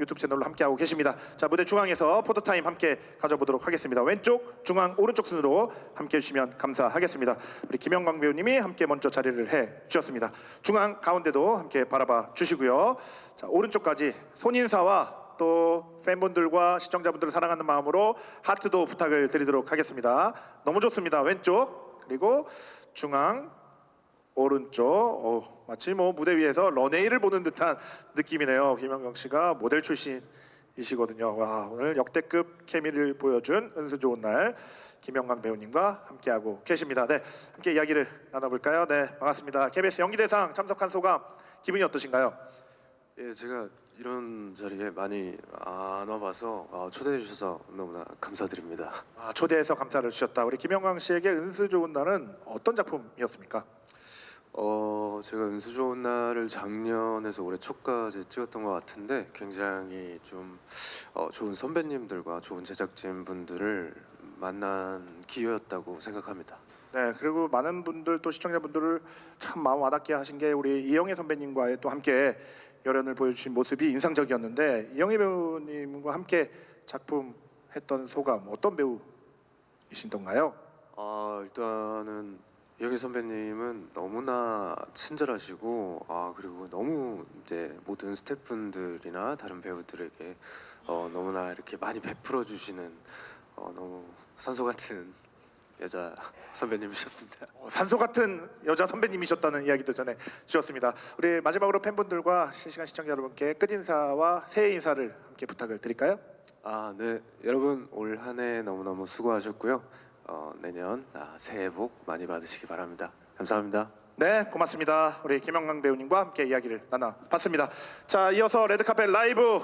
유튜브 채널로 함께하고 계십니다. 자 무대 중앙에서 포토타임 함께 가져보도록 하겠습니다. 왼쪽, 중앙, 오른쪽 순으로 함께 해주시면 감사하겠습니다. 우리 김영광 배우님이 함께 먼저 자리를 해 주셨습니다. 중앙 가운데도 함께 바라봐 주시고요. 자 오른쪽까지 손인사와 또 팬분들과 시청자분들을 사랑하는 마음으로 하트도 부탁을 드리도록 하겠습니다. 너무 좋습니다. 왼쪽 그리고 중앙 오른쪽 어, 마치 뭐 무대 위에서 런웨이를 보는 듯한 느낌이네요. 김영경 씨가 모델 출신이시거든요. 와 오늘 역대급 케미를 보여준 은수 좋은 날 김영광 배우님과 함께하고 계십니다. 네, 함께 이야기를 나눠볼까요? 네, 반갑습니다. KBS 연기대상 참석한 소감 기분이 어떠신가요? 예, 제가 이런 자리에 많이 안 와봐서 어, 초대해 주셔서 너무나 감사드립니다. 아, 초대해서 감사를 주셨다. 우리 김영광 씨에게 은수 좋은 날은 어떤 작품이었습니까? 어, 제가 은수 좋은 날을 작년에서 올해 초까지 찍었던 것 같은데 굉장히 좀 어, 좋은 선배님들과 좋은 제작진 분들을 만난 기회였다고 생각합니다. 네, 그리고 많은 분들 또 시청자분들을 참 마음 와닿게 하신 게 우리 이영애 선배님과의 또 함께 열연을 보여주신 모습이 인상적이었는데 이영애 배우님과 함께 작품 했던 소감 어떤 배우이신던가요? 아 일단은 이영희 선배님은 너무나 친절하시고 아 그리고 너무 이제 모든 스태프분들이나 다른 배우들에게 어, 너무나 이렇게 많이 베풀어 주시는 어, 너무 산소 같은 여자 선배님이셨습니다. 어, 산소 같은 여자 선배님이셨다는 이야기도 전해 주셨습니다. 우리 마지막으로 팬분들과 실시간 시청자 여러분께 끝 인사와 새해 인사를 함께 부탁을 드릴까요? 아 네 여러분 올 한 해 너무 너무 수고하셨고요. 어, 내년 아, 새해 복 많이 받으시기 바랍니다. 감사합니다. 네, 고맙습니다. 우리 김영광 배우님과 함께 이야기를 나눠봤습니다. 자, 이어서 레드카펫 라이브